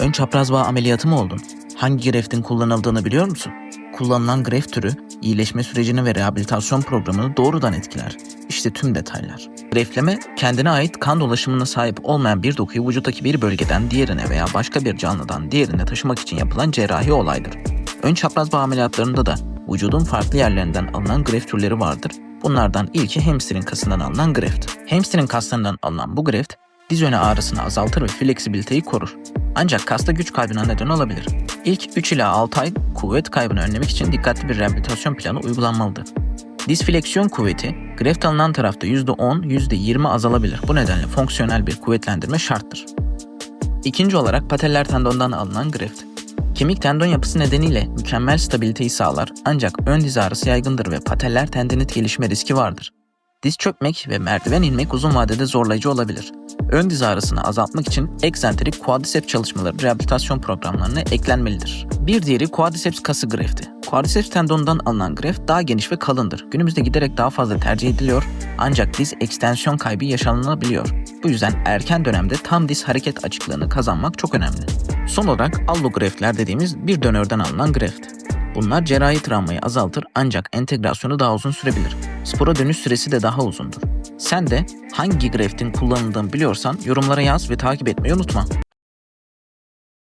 Ön çapraz bağ ameliyatı mı oldun? Hangi greftin kullanıldığını biliyor musun? Kullanılan greft türü, iyileşme sürecini ve rehabilitasyon programını doğrudan etkiler. İşte tüm detaylar. Greftleme, kendine ait kan dolaşımına sahip olmayan bir dokuyu vücuttaki bir bölgeden diğerine veya başka bir canlıdan diğerine taşımak için yapılan cerrahi olaydır. Ön çapraz bağ ameliyatlarında da vücudun farklı yerlerinden alınan greft türleri vardır. Bunlardan ilki hamstring kasından alınan greft. Hamstring kaslarından alınan bu greft, diz öne ağrısını azaltır ve fleksibiliteyi korur. Ancak kasta güç kaybına neden olabilir. İlk 3 ila 6 ay kuvvet kaybını önlemek için dikkatli bir rehabilitasyon planı uygulanmalıdır. Disfleksiyon kuvveti, greft alınan tarafta %10, %20 azalabilir. Bu nedenle fonksiyonel bir kuvvetlendirme şarttır. İkinci olarak pateller tendondan alınan greft. Kemik tendon yapısı nedeniyle mükemmel stabiliteyi sağlar ancak ön diz ağrısı yaygındır ve pateller tendinit gelişme riski vardır. Diz çökmek ve merdiven inmek uzun vadede zorlayıcı olabilir. Ön diz ağrısını azaltmak için eksantrik quadriceps çalışmaları rehabilitasyon programlarına eklenmelidir. Bir diğeri quadriceps kası grefti. Quadriceps tendonundan alınan greft daha geniş ve kalındır. Günümüzde giderek daha fazla tercih ediliyor ancak diz ekstensiyon kaybı yaşanılabiliyor. Bu yüzden erken dönemde tam diz hareket açıklığını kazanmak çok önemli. Son olarak allograftler dediğimiz bir dönörden alınan greft. Bunlar cerrahi travmayı azaltır ancak entegrasyonu daha uzun sürebilir. Spora dönüş süresi de daha uzundur. Sen de hangi graftin kullanıldığını biliyorsan yorumlara yaz ve takip etmeyi unutma.